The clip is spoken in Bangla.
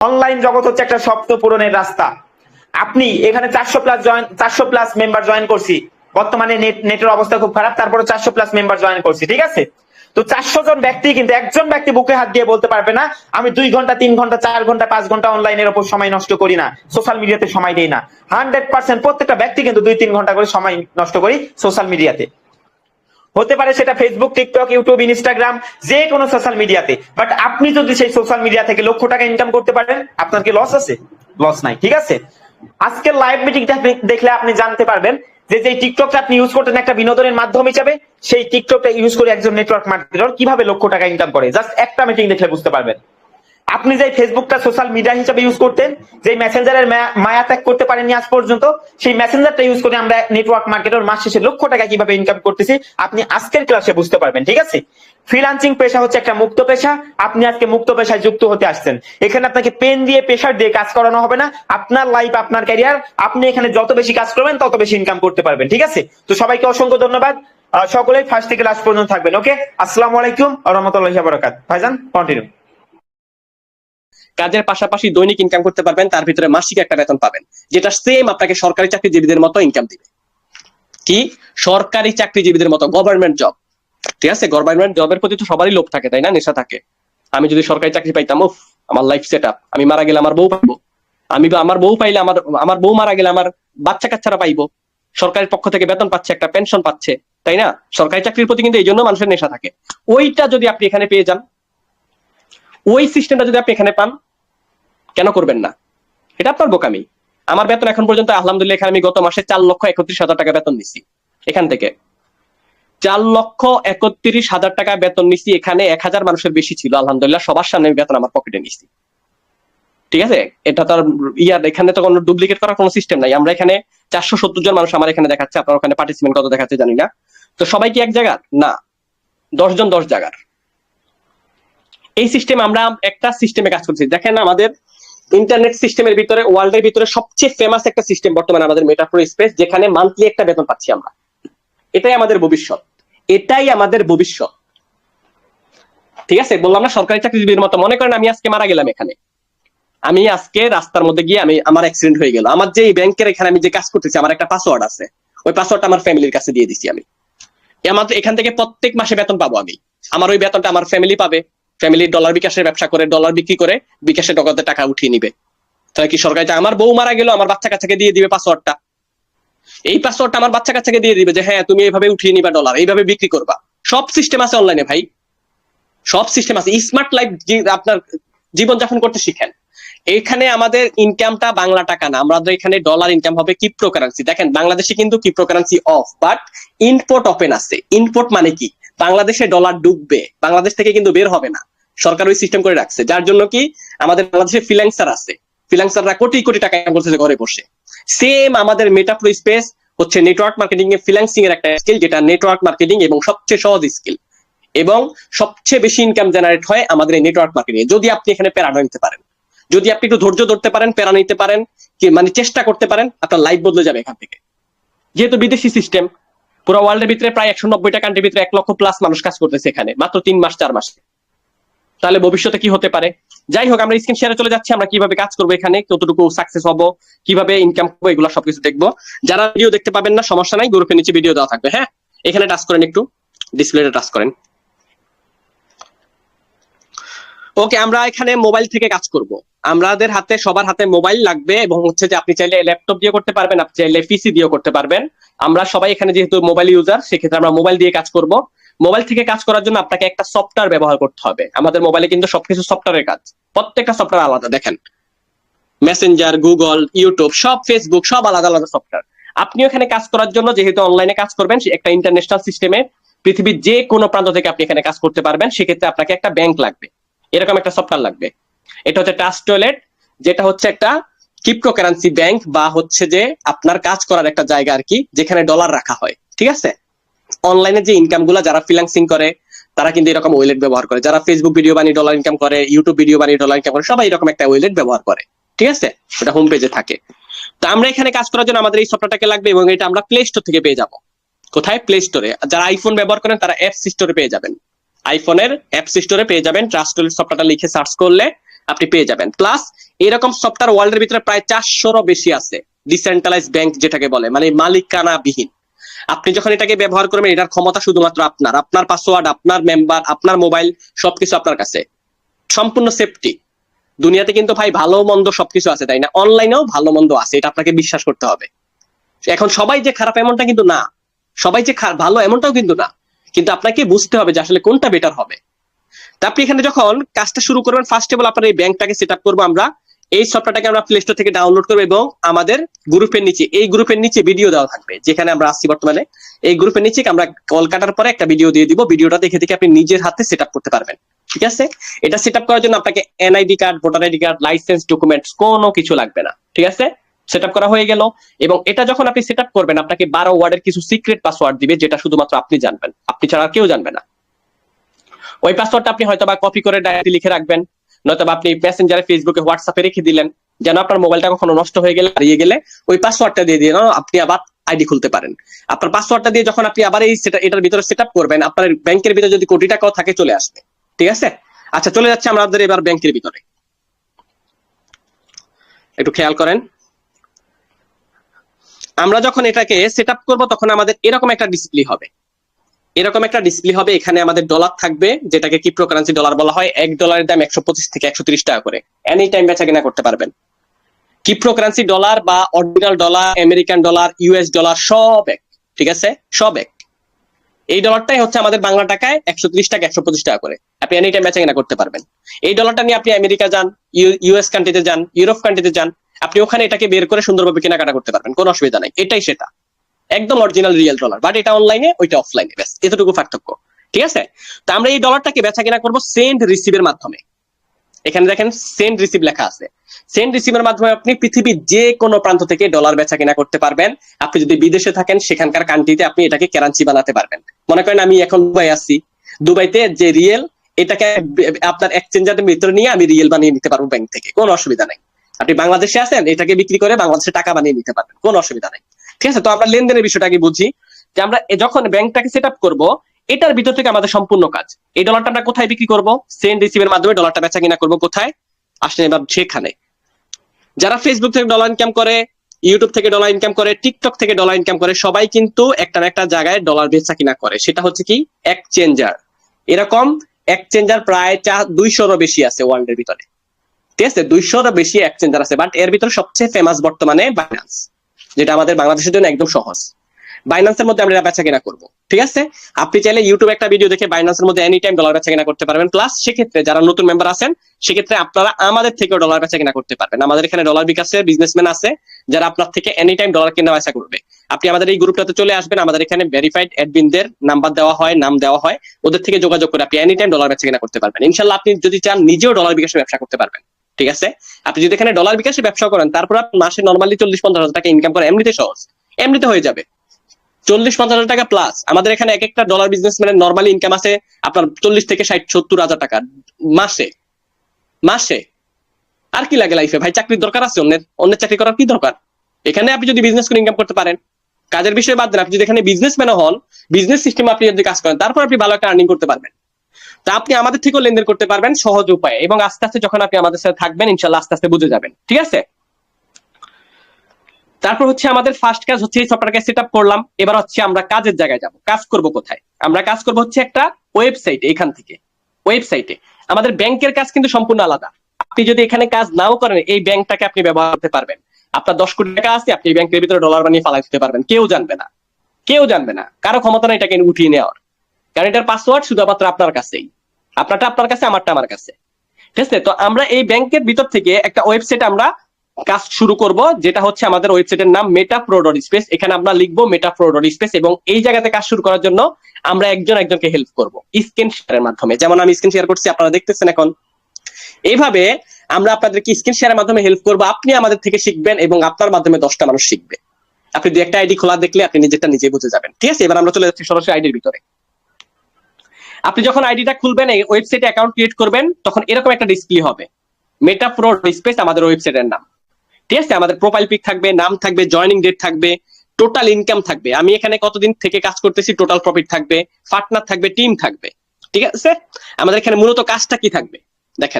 অনলাইন জগৎ হচ্ছে একটা স্বপ্ন পূরণের রাস্তা। আপনি এখানে চারশো প্লাস জয়েন চারশো প্লাস মেম্বার জয়েন করছি। বর্তমানে নেট নেটের অবস্থা খুব খারাপ, তারপরে চারশো প্লাস মেম্বার জয়েন করছি, ঠিক আছে? তো চারশো জন ব্যক্তি কিন্তু একজন ব্যক্তি বুকে হাত দিয়ে বলতে পারবে না, আমি দুই ঘণ্টা, তিন ঘণ্টা, চার ঘণ্টা, পাঁচ ঘণ্টা অনলাইনের উপর সময় নষ্ট করি না সোশ্যাল মিডিয়াতে সময় দেই না। হান্ড্রেড পার্সেন্ট প্রত্যেকটা ব্যক্তি কিন্তু দুই, তিন ঘণ্টা করে সময় নষ্ট করি সোশ্যাল মিডিয়াতে হতে পারে সেটা ফেসবুক টিকটক ইউটিউব ইনস্টাগ্রাম যে কোনো সোশ্যাল মিডিয়াতে বাট আপনি যদি সেই সোশ্যাল মিডিয়া থেকে লক্ষ টাকা ইনকাম করতে পারেন, আপনার কি লস আছে? লস নাই, ঠিক আছে? আজকের লাইভ মিটিংটা দেখলে আপনি জানতে পারবেন যে যে টিকটকটা আপনি ইউজ করতেন একটা বিনোদনের মাধ্যম হিসাবে, সেই টিকটকটা ইউজ করে একজন নেটওয়ার্ক মার্কেটার কীভাবে লক্ষ টাকা ইনকাম করে? জাস্ট একটা মিটিং দেখলে বুঝতে পারবেন। আপনি যে ফেসবুকটা সোশ্যাল মিডিয়া হিসেবে ইউজ করতেন, যে মেসেঞ্জারের মায়া ত্যাগ করতে পারেননি আজ পর্যন্ত, সেই মেসেঞ্জারটা ইউজ করে আমরা নেটওয়ার্ক মার্কেটের মাস শেষে লক্ষ টাকা কীভাবে ইনকাম করতেছি, আপনি আজকের ক্লাসে বুঝতে পারবেন, ঠিক আছে? ফ্রিলান্সিং পেশা হচ্ছে একটা মুক্ত পেশা, আপনি আজকে মুক্ত পেশায় যুক্ত হতে আসছেন। এখানে আপনাকে পেন দিয়ে পেশার দিয়ে কাজ করানো হবে না, আপনার লাইফ আপনার ক্যারিয়ার আপনি এখানে যত বেশি কাজ করবেন, তত বেশি ইনকাম করতে পারবেন, ঠিক আছে? তো সবাইকে অসংখ্য ধন্যবাদ সকলেই ফার্স্ট থেকে লাস্ট পর্যন্ত থাকবেন ওকে আসসালামু আলাইকুম রহমতুল্লাহ বরকাত। ভাইজান কন্টিনিউ কাজের পাশাপাশি দৈনিক ইনকাম করতে পারবেন, তার ভিতরে মাসিক একটা বেতন পাবেন, যেটা সেম আপনাকে সরকারি চাকরিজীবীদের মতো ইনকাম দিবে। কি? সরকারি চাকরিজীবীদের মতো গভর্নমেন্ট জব ঠিক আছে? গভর্নমেন্ট জবের প্রতি তো সবারই লোভ থাকে, তাই না? নেশা থাকে। আমি যদি সরকারি চাকরি পাইতাম, উফ, আমার লাইফ সেট আপ আমি মারা গেলে আমার বউ পাইবো। আমি আমার বউ পাইলে আমার আমার বউ মারা গেলে আমার বাচ্চা কাচ্চারা পাইবো। সরকারের পক্ষ থেকে বেতন পাচ্ছে, একটা পেনশন পাচ্ছে, তাই না? সরকারি চাকরির প্রতি কিন্তু এই জন্য মানুষের নেশা থাকে। ওইটা যদি আপনি এখানে পেয়ে যান, ওই সিস্টেমটা যদি আপনি এখানে পান কেন করবেন না? এটা আপনার বোকামি। আমার বেতন এখন পর্যন্ত, আলহামদুলিল্লাহ, এখানে আমি গত মাসে চার লক্ষ একত্রিশ হাজার টাকা বেতন নিচ্ছি এখান থেকে। চার লক্ষ একত্রিশ হাজার টাকা বেতন নিচ্ছি এখানে এক হাজার মানুষের বেশি ছিল, আলহামদুলিল্লাহ, সবার সামনে আমি বেতন আমার পকেটে নিচ্ছি ঠিক আছে? এটা তার ইয়ার এখানে তো কোনো ডুপ্লিকেট করার কোনো সিস্টেম নাই। আমরা এখানে চারশো সত্তর জন মানুষ আমার এখানে দেখাচ্ছে, আপনার ওখানে পার্টিসিপেন্ট কত দেখাচ্ছে জানি না। তো সবাই কি এক জায়গার? না। দশ জন দশ জায়গার। এই সিস্টেম আমরা একটা সিস্টেমে কাজ করছি। দেখেন আমাদের ইন্টারনেট সিস্টেমের ভিতরে, ওয়ার্ল্ডের ভিতরে সবচেয়ে ফেমাস একটা সিস্টেম বর্তমানে আমাদের মেটাফোর স্পেস যেখানে মান্থলি একটা বেতন পাচ্ছি আমরা। এটাই আমাদের ভবিষ্যৎ। এটাই আমাদের ভবিষ্যৎ। ঠিক আছে? বললাম না, সরকারি চাকরিজীবীর মতো। মনে করেন আমি আজকে মারা গেলাম এখানে। আমি আজকে রাস্তার মধ্যে গিয়ে আমি, আমার অ্যাক্সিডেন্ট হয়ে গেল। আমার যে ব্যাংকের এখানে আমি যে কাজ করতেছি, আমার একটা পাসওয়ার্ড আছে। ওই পাসওয়ার্ডটা আমার ফ্যামিলির কাছে দিয়ে দিছি আমি। আমার এখান থেকে প্রত্যেক মাসে বেতন পাবো আমি। আমার ওই বেতনটা আমার ফ্যামিলি পাবে। ফ্যামিলি ডলার বিকাশের ব্যবসা করে ডলার বিক্রি করে বিকাশে টকাতে টাকা উঠিয়ে নিবে। তাহলে কি সরকারি আমার বউ মারা গেল, আমার বাচ্চা কাচ্চাকে দিয়ে দিবে পাসওয়ার্ডটা এই পাসওয়ার্ডটা আমার বাচ্চা কাচ্চাকে দিয়ে দিবে যে হ্যাঁ তুমি এইভাবে উঠিয়ে নিবা ডলার এইভাবে বিক্রি করবা। সব সিস্টেম আছে অনলাইনে ভাই। সব সিস্টেম আছে। স্মার্ট লাইফ আপনার জীবনযাপন করতে শিখেন। এখানে আমাদের ইনকামটা বাংলা টাকা না। আমাদের এখানে ডলার ইনকাম হবে ক্রিপ্টো কারেন্সি দেখেন, বাংলাদেশে কিন্তু crypto currency off but import open আছে। ইনপোর্ট মানে কি? বাংলাদেশে ডলার ডুববে, বাংলাদেশ থেকে কিন্তু বের হবে না। সরকার ওই সিস্টেম করে রাখছে, যার জন্য কি আমাদের বাংলাদেশে ফ্রিল্যান্সার আছে। ফ্রিল্যান্সাররা কোটি কোটি টাকা income করতেছে ঘরে বসে। সেম আমাদের মেটাপ্রো স্পেস হচ্ছে নেটওয়ার্ক মার্কেটিং এ ফ্রিল্যান্সিং এর একটা স্কিল যেটা নেটওয়ার্ক মার্কেটিং এবং সবচেয়ে সহজ স্কিল এবং সবচেয়ে বেশি ইনকাম জেনারেট হয় আমাদের এই নেটওয়ার্ক মার্কেটিং যদি আপনি এখানে প্যারা নিতে পারেন। যদি আপনি একটু ধৈর্য ধরতে পারেন, প্যারা নিতে পারেন মানে চেষ্টা করতে পারেন, আপনার লাইফ বদলে যাবে এখান থেকে। যেহেতু বিদেশি সিস্টেম পুরো ওয়ার্ল্ডের ভিতরে প্রায় একশো নব্বইটা কান্ট্রির ভিতরে এক লক্ষ প্লাস মানুষ কাজ করতেছে এখানে, মাত্র তিন মাস, চার মাসে। তাহলে ভবিষ্যতে কি হতে পারে? যাই হোক, আমরা স্ক্রিন শেয়ারে চলে যাচ্ছি, আমরা কীভাবে কাজ করব এখানে, কতটুকু সাকসেস হব, কীভাবে ইনকাম করব এগুলো সবকিছু দেখব। যারা ভিডিও দেখতে পাবেন না, সমস্যা নাই গ্রুপের নিচে ভিডিও দেওয়া থাকবে হ্যাঁ? এখানে টাচ করেন একটু ডিসপ্লেটা টাচ করেন। ওকে, আমরা এখানে মোবাইল থেকে কাজ করব। আমাদের হাতে, সবার হাতে মোবাইল লাগবে এবং হচ্ছে যে আপনি চাইলে ল্যাপটপ দিয়ে করতে পারবেন, আপনি চাইলে পিসি দিয়েও করতে পারবেন। আমরা সবাই এখানে যেহেতু মোবাইল ইউজার সেক্ষেত্রে আমরা মোবাইল দিয়ে কাজ করব। মোবাইল থেকে কাজ করার জন্য আপনাকে একটা সফটওয়্যার ব্যবহার করতে হবে। আমাদের মোবাইলে কিন্তু সবকিছু সফটওয়্যারের কাজ। প্রত্যেকটা সফটওয়্যার আলাদা, দেখেন। মেসেঞ্জার গুগল ইউটিউব সব ফেসবুক সব আলাদা আলাদা সফটওয়্যার আপনি এখানে কাজ করার জন্য যেহেতু অনলাইনে কাজ করবেন একটা ইন্টারন্যাশনাল সিস্টেমে পৃথিবীর যে কোনো প্রান্ত থেকে আপনি এখানে কাজ করতে পারবেন, সেক্ষেত্রে আপনাকে একটা ব্যাংক লাগবে। এরকম একটা সফটওয়্যার লাগবে। এটা হচ্ছে টাচ টয়লেট যেটা হচ্ছে একটা ক্রিপ্টো কারেন্সি ব্যাংক বা হচ্ছে যে আপনার কাজ করার একটা জায়গা আর কি, যেখানে ডলার রাখা হয়। ঠিক আছে? অনলাইনে যে ইনকামগুলা যারা ফ্রিল্যান্সিং করে, তারা কিন্তু এরকম ওয়েলেট ব্যবহার করে। যারা ফেসবুক ভিডিও বানিয়ে ডলার ইনকাম করে ইউটিউব ভিডিও বানিয়ে ডলার ইনকাম করে, সবাই এরকম একটা ওয়েলেট ব্যবহার করে। ঠিক আছে? ওটা হোম পেজে থাকে। তো আমরা এখানে কাজ করার জন্য আমাদের এই সফটওয়্যারটাকে লাগবে এবং এটা আমরা প্লে স্টোর থেকে পেয়ে যাব। কোথায়? প্লে স্টোরে যারা আইফোন ব্যবহার করেন, তারা অ্যাপস স্টোরে পেয়ে যাবেন। আইফোনের অ্যাপস স্টোরে পেয়ে যাবেন। ট্রাস্ট সফটওয়্যারটা লিখে সার্চ করলে আপনি পেয়ে যাবেন। প্লাস এরকম সফটওয়্যার ওয়ার্ল্ডের ভিতরে প্রায় চারশোরও বেশি আছে। ডিসেন্ট্রালাইজ ব্যাংক যেটাকে বলে মানে মালিকানা বিহীন আপনি যখন এটাকে ব্যবহার করবেন, এটার ক্ষমতা শুধুমাত্র আপনার। আপনার পাসওয়ার্ড আপনার মেম্বার আপনার মোবাইল সবকিছু আপনার কাছে। সম্পূর্ণ সেফটি দুনিয়াতে কিন্তু ভাই ভালো মন্দ সবকিছু আছে, তাই না? অনলাইনেও ভালো মন্দ আছে, এটা আপনাকে বিশ্বাস করতে হবে। এখন সবাই যে খারাপ, এমনটা কিন্তু না। সবাই যে ভালো, এমনটাও কিন্তু না। কিন্তু আপনাকে বুঝতে হবে যে আসলে কোনটা বেটার হবে। তা আপনি এখানে যখন কাজটা শুরু করবেন ফার্স্ট অফ অল আপনার এই ব্যাংকটাকে সেট আপ করব আমরা। এই সফটওয়্যারটাকে আমরা প্লে স্টোর থেকে ডাউনলোড করব এবং আমাদের গ্রুপের নিচে, এই গ্রুপের নিচে ভিডিও দেওয়া থাকবে, যেখানে আমরা আসছি বর্তমানে। এই গ্রুপের নিচে আমরা কল কাটার পরে একটা ভিডিও দিয়ে দিব। ভিডিওটা দেখে দেখে আপনি নিজের হাতে সেট আপ করতে পারবেন। ঠিক আছে? এটা সেট আপ করার জন্য আপনাকে NID card voter ID card license documents কোনো কিছু লাগবে না। ঠিক আছে? সেট করা হয়ে গেল এবং এটা যখন আপনি সেট করবেন, আপনাকে বারো ওয়ার্ডের কিছু সিক্রেট পাসওয়ার্ড দিবে, যেটা শুধুমাত্র আপনি জানবেন। আপনি ছাড়া কেউ জানবে না। ওই পাসওয়ার্ডটা আপনি হয়তো বা কপি করে ডায়েরি লিখে রাখবেন নয়তো আপনি মেসেঞ্জারে ফেসবুকে হোয়াটসঅ্যাপে রেখে দিলেন, যেন আপনার মোবাইলটা কখনো নষ্ট হয়ে গেলে, হারিয়ে গেলে ওই পাসওয়ার্ডটা দিয়ে দিয়ে আপনি আবার আইডি খুলতে পারেন। আপনার পাসওয়ার্ডটা দিয়ে যখন আপনি আবার এই এটার ভিতরে সেট করবেন, আপনার ব্যাংকের ভিতরে যদি কোটি টাকাও থাকে, চলে আসবে। ঠিক আছে? আচ্ছা চলে যাচ্ছে আমাদের এবার ব্যাংকের ভিতরে। একটু খেয়াল করেন। আমরা যখন এটাকে সেট আপ করব, তখন আমাদের এরকম একটা ডিসপ্লে হবে। এরকম একটা ডিসপ্লে হবে, এখানে আমাদের ডলার থাকবে, যেটাকে ক্রিপ্টোকারেন্সি ডলার বলা হয়। এক ডলারের দাম একশো পঁচিশ থেকে একশো তিরিশ টাকা করে। এনি টাইম বেচা কিনা করতে পারবেন। ক্রিপ্টোকারেন্সি ডলার বা original dollar American dollar US dollar সব এক, ঠিক আছে? সব এক। এই ডলারটাই হচ্ছে আমাদের বাংলা টাকায় একশো ত্রিশ টাকা, একশো পঁচিশ টাকা করে। আপনি এনি টাইম বেচা কিনা করতে পারবেন। এই ডলারটা নিয়ে আপনি আমেরিকা যান ইউএস কান্ট্রিতে যান ইউরোপ কান্ট্রিতে যান আপনি ওখানে এটাকে বের করে সুন্দরভাবে কেনাকাটা করতে পারবেন, কোনো অসুবিধা নাই। এটাই সেটা। একদম অরিজিনাল রিয়েল ডলার বাট এটা অনলাইনে ওইটা অফলাইনে ব্যাস, এতটুকু পার্থক্য। ঠিক আছে? তো আমরা এই ডলারটাকে বেচা কিনা করব সেন্ড রিসিভের মাধ্যমে। এখানে দেখেন সেন্ড রিসিভ লেখা আছে। সেন্ড রিসিভের মাধ্যমে আপনি পৃথিবীর যে কোনো প্রান্ত থেকে ডলার বেচা কেনা করতে পারবেন। আপনি যদি বিদেশে থাকেন, সেখানকার কান্ট্রিতে আপনি এটাকে কারেন্সি বানাতে পারবেন। মনে করেন, আমি এখন দুবাই আছি। দুবাইতে যে রিয়েল এটাকে আপনার এক্সচেঞ্জারের ভিতরে নিয়ে আমি রিয়েল বানিয়ে নিতে পারব ব্যাংক থেকে, কোনো অসুবিধা নাই। আপনি বাংলাদেশে আছেন, এটাকে বিক্রি করে বাংলাদেশে টাকা বানিয়ে নিতে পারবেন, কোনো অসুবিধা নাই। ঠিক আছে? তো আমরা লেনদেনের বিষয়টাকে বুঝি, যে আমরা যখন ব্যাংকটাকে সেট আপ করব, এটার ভিতর থেকে আমাদের সম্পূর্ণ কাজ। এই ডলারটা আমরা কোথায় বিক্রি করব? সেন্ড রিসিভের মাধ্যমে ডলারটা বেচা কিনা করব কোথায়? আসলে এবার সেখানে। যারা ফেসবুক থেকে ডলার ইনকাম করে ইউটিউব থেকে ডলার ইনকাম করে টিকটক থেকে ডলার ইনকাম করে, সবাই কিন্তু একটা না একটা জায়গায় ডলার বেচা কিনা করে। সেটা হচ্ছে কি? এক্সচেঞ্জার এরকম এক্সচেঞ্জার প্রায় চার দুইশোরও বেশি আছে ওয়ার্ল্ডের ভিতরে। ঠিক আছে? দুইশোরও বেশি এক্সচেঞ্জার আছে বাট এর ভিতরে সবচেয়ে ফেমাস বর্তমানে বাইন্যান্স যেটা আমাদের বাংলাদেশের জন্য একদম সহজ। বাইন্যান্সের মধ্যে আমরা বেচা কেনা করব, ঠিক আছে? আপনি চাইলে ইউটিউবে একটা ভিডিও দেখে বাইন্যান্সের মধ্যে এনি টাইম ডলার বেচা কেনা করতে পারবেন। প্লাস সেক্ষেত্রে যারা নতুন মেম্বার আছেন, সেক্ষেত্রে আপনারা আমাদের থেকেও ডলার বেচা কেনা করতে পারবেন। আমাদের এখানে ডলার বিকাশের বিজনেসম্যান আছে, যারা আপনার থেকে এনি টাইম ডলার কেনা বেচা করবে। আপনি আমাদের এই গ্রুপটাতে চলে আসবেন, আমাদের এখানে ভেরিফাইড অ্যাডমিনদের নাম্বার দেওয়া হয়, নাম দেওয়া হয়। ওদের থেকে যোগাযোগ করে আপনি এনি টাইম ডলার বেচা কেনা করতে পারবেন। ইনশাল্লাহ আপনি যদি চান, নিজেও ডলার বিকাশে ব্যবসা করতে পারবেন। ঠিক আছে? আপনি যদি এখানে ডলার বিকাশে ব্যবসা করেন, তারপর আপনি মাসে নর্মালি চল্লিশ পঞ্চাশ হাজার টাকা ইনকাম করে এমনিতে সহজ। এমনিতে হয়ে যাবে। চল্লিশ পঞ্চাশ হাজার টাকা প্লাস আমাদের এখানে এক একটা ডলার বিজনেস বিজনেসম্যানের নর্মালি ইনকাম আছে আপনার চল্লিশ থেকে ষাট সত্তর হাজার টাকা মাসে। মাসে। আর কি লাগে লাইফে ভাই, চাকরির দরকার আছে? অন্যের অন্যের চাকরি করার কি দরকার? এখানে আপনি যদি বিজনেস করে ইনকাম করতে পারেন, কাজের বিষয়ে বাদ দেন, আপনি যদি এখানে বিজনেসম্যানও হন বিজনেস সিস্টেম আপনি যদি কাজ করেন, তারপর আপনি ভালো একটা আর্নিং করতে পারবেন। তা আপনি আমাদের থেকেও লেনদেন করতে পারবেন সহজ উপায়ে এবং আস্তে আস্তে যখন আপনি আমাদের সাথে থাকবেন, ইনশাল্লাহ আস্তে আস্তে বুঝে যাবেন। ঠিক আছে? তারপর হচ্ছে আমাদের ফার্স্ট কাজ হচ্ছে এই সফটওয়্যারকে সেট আপ করলাম। এবার হচ্ছে আমরা কাজের জায়গায় যাব। কাজ করব কোথায়? আমরা কাজ করব হচ্ছে একটা ওয়েবসাইট এখান থেকে। ওয়েবসাইটে আমাদের ব্যাংকের কাজ কিন্তু সম্পূর্ণ আলাদা। আপনি যদি এখানে কাজ নাও করেন, এই ব্যাংকটাকে আপনি ব্যবহার করতে পারবেন। আপনার দশ কোটি টাকা আছে, আপনি ব্যাংকের ভিতরে ডলার বানিয়ে ফালাই দিতে পারবেন। কেউ জানবে না। কেউ জানবে না। কারও ক্ষমতা নাই এটাকে উঠিয়ে নেওয়ার। কারণ এটার পাসওয়ার্ড শুধুমাত্র আপনার কাছেই। আপনারটা আপনার কাছে, আমারটা আমার কাছে। ঠিক আছে? তো আমরা এই ব্যাংকের ভিতর থেকে একটা ওয়েবসাইট আমরা কাজ শুরু করব, যেটা হচ্ছে আমাদের ওয়েবসাইটের নাম মেটা প্রো ডট স্পেস এখানে আমরা লিখব মেটা প্রো ডট স্পেস এবং এই জায়গাতে কাজ শুরু করার জন্য আমরা একজন একজনকে হেল্প করব স্ক্রিন শেয়ারের মাধ্যমে। যেমন আমি স্ক্রিন শেয়ার করছি, আপনারা দেখতেছেন এখন। এইভাবে আমরা আপনাদেরকে স্ক্রিন শেয়ারের মাধ্যমে হেল্প করব। আপনি আমাদের থেকে শিখবেন এবং আপনার মাধ্যমে দশটা মানুষ শিখবে। আপনি দু একটা আইডি খোলা দেখলে আপনি নিজেরটা নিজে বুঝে যাবেন। ঠিক আছে? এবার আমরা চলে যাচ্ছি সরাসরি আইডির ভিতরে। আপনি যখন আইডিটা খুলবেন, এই ওয়েবসাইটে অ্যাকাউন্ট ক্রিয়েট করবেন, তখন এরকম একটা ডিসপ্লে হবে। মেটা প্রো স্পেস আমাদের ওয়েবসাইটের নাম। ঠিক আছে? আমাদের প্রোফাইল পিক থাকবে, নাম থাকবে জয়নিং ডেট থাকবে টোটাল ইনকাম থাকবে। আমি এখানে কতদিন থেকে কাজ করতেছি টোটাল প্রফিট থাকবে পার্টনার থাকবে টিম থাকবে। ঠিক আছে? আমাদের এখানে মূলত কাজটা কি থাকবে? দেখেন।